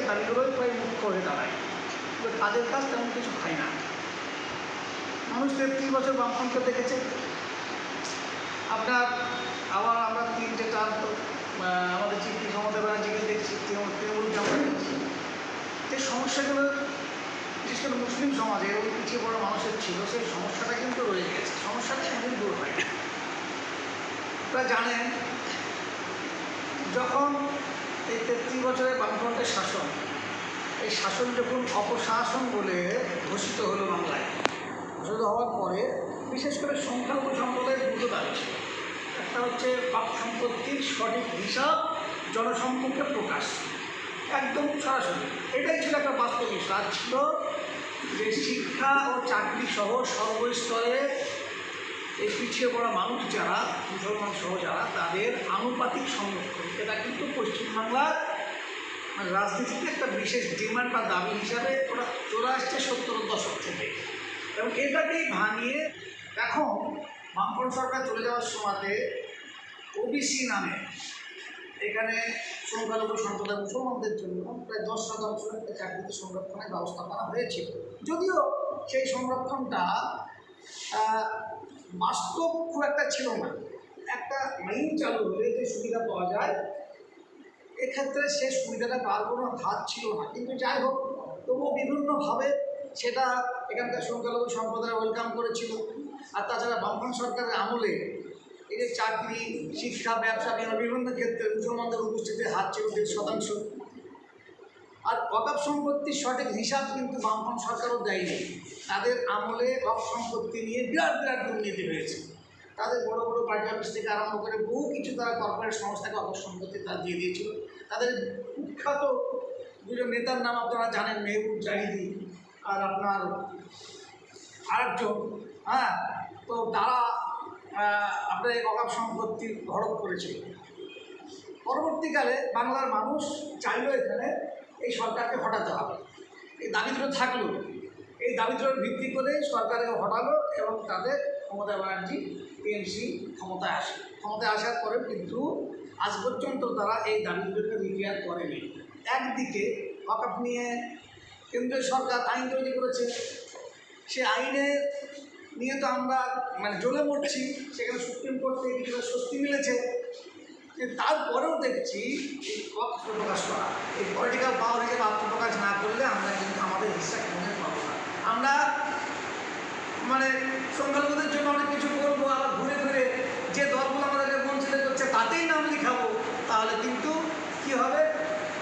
সে দাবিগুলোই প্রায় মুখ্য হয়ে দাঁড়ায়। কাজের কাজ তেমন কিছু হয় না। মানুষ তেত্রিশ বছর বামফ্রন্টকে দেখেছে। আপনার আবার আমরা তিনটে টার্ম তো আমাদের চিঠি মমতা ব্যানার্জিকে দেখছি, তৃণমূল তৃণমূলকে আমরা দেখছি। যে সমস্যাগুলো, বিশেষ করে মুসলিম সমাজে ওই পিছিয়ে বড় মানুষের ছিল, সেই সমস্যাটা কিন্তু রয়ে গেছে। সমস্যাটা কোনোদিন দূর হয়। আপনারা জানেন, যখন এই তেত্রিশ বছরের বামফ্রন্টের শাসন, এই শাসন যখন অপশাসন বলে ঘোষিত হলো বাংলায়, ঘোষিত হওয়ার পরে বিশেষ করে সংখ্যালঘু সম্প্রদায়ের দুটো দাবি ছিল। একটা হচ্ছে পাপ সম্পত্তির সঠিক হিসাব জনসম্মুখে প্রকাশ, একদম সরাসরি। এটাই ছিল একটা বাস্তব বিষয় আর ছিল যে শিক্ষা ও চাকরি সহ সর্বস্তরে এই পিছিয়ে পড়া মানুষ যারা, মুসলমান সহ যারা, তাদের আনুপাতিক সংরক্ষণ। এটা কিন্তু পশ্চিমবাংলার রাজনীতিতে একটা বিশেষ ডিমান্ড বা দাবি হিসাবে ওরা চলে আসছে সত্তর দশক থেকে। এবং এটাকেই ভাঙিয়ে এখন বামফ্রন্ট সরকার চলে যাওয়ার সময়তে ওবিসি নামে এখানে সংখ্যালঘু সম্প্রদায় মুসলমানদের জন্য প্রায় দশ শতাংশ একটা চাকরিতে সংরক্ষণের ব্যবস্থা করা হয়েছিল যদিও সেই সংরক্ষণটা বাস্তব খুব একটা ছিল না। একটা আইন চালু হলে যে সুবিধা পাওয়া যায়। এক্ষেত্রে সে সুবিধাটা পাওয়ার কোনো হাত ছিল না। কিন্তু যাই হোক, তবুও বিভিন্নভাবে সেটা এখানকার সংখ্যালঘু সম্প্রদায় ওয়েলকাম করেছিল। আর তাছাড়া বামফ্রন্ট সরকারের আমলে এই যে চাকরি, শিক্ষা, ব্যবসা, বিভিন্ন ক্ষেত্রে মুসলমানদের উপস্থিতির হাত ছিল দেড় শতাংশ। আর অকাপ সম্পত্তির সঠিক হিসাব কিন্তু বামফ্রন্ট সরকারও দেয়নি। তাদের আমলে অকাপ সম্পত্তি নিয়ে বিরাট বিরাট দুর্নীতি হয়েছে। তাদের বড় বড় পার্টি অফিস থেকে আরম্ভ করে বহু কিছু তারা কর্পোরেট সংস্থাকে অকাপ সম্পত্তি তারা দিয়ে দিয়েছিল। তাদের কুখ্যাত দুজন নেতার নাম আপনারা জানেন, মেহবুব জাহিদি আর আপনার আরেকজন হ্যাঁ? তো তারা আপনার এই অকাপ সম্পত্তি হড়প করেছিল পরবর্তীকালে বাংলার মানুষ চাইলো এখানে এই সরকারকে হটাতে হবে। এই দাবি দুটো থাকল। এই দাবি দুটোর ভিত্তি করে সরকারকে হটালো এবং তাদের মমতা ব্যানার্জি টিএমসি ক্ষমতায় আসে। ক্ষমতায় আসার পরে কিন্তু আজ পর্যন্ত তারা এই দাবি দুটোকে রিপেয়ার করেনি। একদিকে ওয়াকফ নিয়ে কেন্দ্রীয় সরকার আইন তৈরি করেছে। সে আইনে নিয়ে তো আমরা মানে জ্বলে মরছি। সেখানে সুপ্রিম কোর্ট থেকে কিছুটা স্বস্তি মিলেছে। কিন্তু তারপরেও দেখছি এই পক্ষ প্রকাশ করা এই পলিটিক্যাল পাওয়ার হিসেবে আত্মপ্রকাশ না করলে আমরা কিন্তু আমাদের হিসা মনে পাবো না। আমরা মানে সংখ্যালঘুদের জন্য অনেক কিছু করব, আবার ঘুরে ঘুরে যে দলগুলো আমাদেরকে বঞ্চিত করছে তাতেই নাম লিখাবো। তাহলে কিন্তু কি হবে?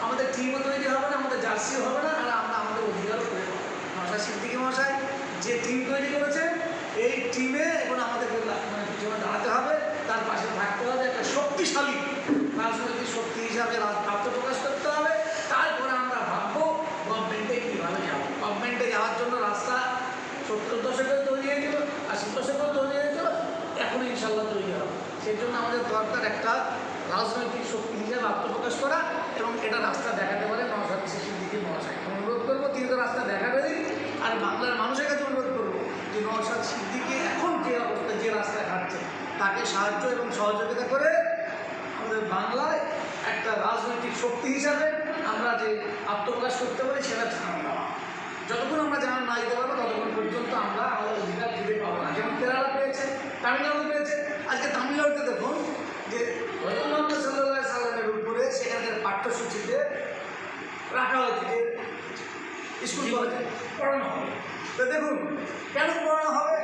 আমাদের টিমও তৈরি হবে না, আমাদের জার্সিও হবে না, আর আমরা আমাদের অধিকারও করে পাবো মশাই সিদ্দিকি মশাই যে টিম তৈরি করেছে, এই টিমে এখন আমাদের মানে পিছনে দাঁড়াতে হবে তার পাশে থাকতে হবে একটা শক্তিশালী রাজনৈতিক শক্তি হিসাবে রাজ- আত্মপ্রকাশ করতে হবে তারপরে আমরা ভাববো গভর্নমেন্টে গভর্নমেন্টে যাওয়ার জন্য রাস্তা সত্তর দশকে তৈরি হয়েছিল, আশি দশকেও তৈরি হয়েছিল, এখন ইনশাল্লাহ তৈরি হবে। সেই জন্য আমাদের দরকার একটা রাজনৈতিক শক্তি হিসেবে আত্মপ্রকাশ করা এবং এটা রাস্তা দেখাতে পারে নওশাদ শেষের দিকে মহাশয় অনুরোধ করব তিনি তো রাস্তা দেখাবেনই আর বাংলার মানুষের কাছে অনুরোধ করব যে নওশাদ সিদ্দিকে এখন যে অবস্থা, যে রাস্তায় হাঁটছে তাকে সাহায্য এবং সহযোগিতা করে আমাদের বাংলায় একটা রাজনৈতিক শক্তি হিসাবে আমরা যে আত্মপ্রকাশ করতে পারি সেটা জানান দেওয়া যতক্ষণ আমরা জানান না দিতে পারব ততক্ষণ পর্যন্ত আমরা আমাদের অধিকার ফিরে পাবো না। যেমন কেরালা পেয়েছে তামিলনাড়ু পেয়েছে। আজকে তামিলনাড়ুতে দেখুন যে মোহাম্মদ সাল্লাহ সাল্লামের উপরে সেখানকার পাঠ্যসূচিতে রাখা হয়েছে যে স্কুল কলেজে পড়ানো হবে। তো দেখুন কেন পড়ানো হবে?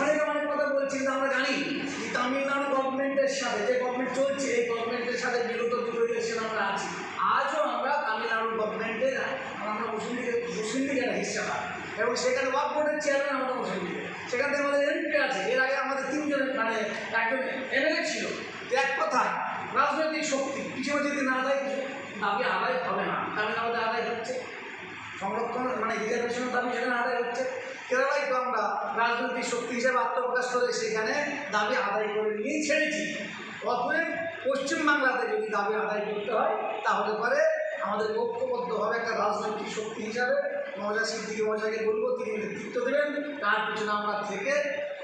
অনেক অনেক কথা বলছি কিন্তু আমরা জানি যে তামিলনাড়ু গভর্নমেন্টের সাথে যে গভর্নমেন্ট চলছে এই গভর্নমেন্টের সাথে বিগত দুটো ইলেকশন আমরা আছি আজও আমরা তামিলনাড়ু গভর্নমেন্টের আমরা মুসলিম লীগের মুসলিম লীগের হিসাবে, এবং সেখানে ওয়াক বোর্ডের চেয়ারম্যান আমরা মুসলিম লীগের সেখান থেকে আমাদের এমপি আছে, এর আগে আমাদের তিনজন মানে একজন এমএলএ ছিল। এক কথায় রাজনৈতিক শক্তি, পিছনে যদি না দেয় দাবি আদায় হবে না, কারণ আমাদের আদায় হচ্ছে। সংরক্ষণ মানে রিজার্ভেশনের দাবি সেখানে আদায় হচ্ছে। কেরালায় তো আমরা রাজনৈতিক শক্তি হিসেবে আত্মপ্রকাশ করে সেখানে দাবি আদায় করে নিয়েই ছেড়েছি। অতএব পশ্চিমবাংলাতে যদি দাবি আদায় করতে হয়, তাহলে পরে আমাদের ঐক্যবদ্ধভাবে একটা রাজনৈতিক শক্তি হিসাবে মজা সিদ্দিকে মজাকে বলব, তিনি নেতৃত্ব দেবেন। তার পিছনে আমরা থেকে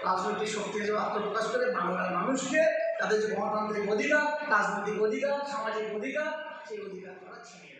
রাজনৈতিক শক্তি হিসেবে আত্মপ্রকাশ করে বাংলার মানুষকে, তাদের যে গণতান্ত্রিক অধিকার, রাজনৈতিক অধিকার, সামাজিক অধিকার, সেই অধিকার তারা ছিনিয়ে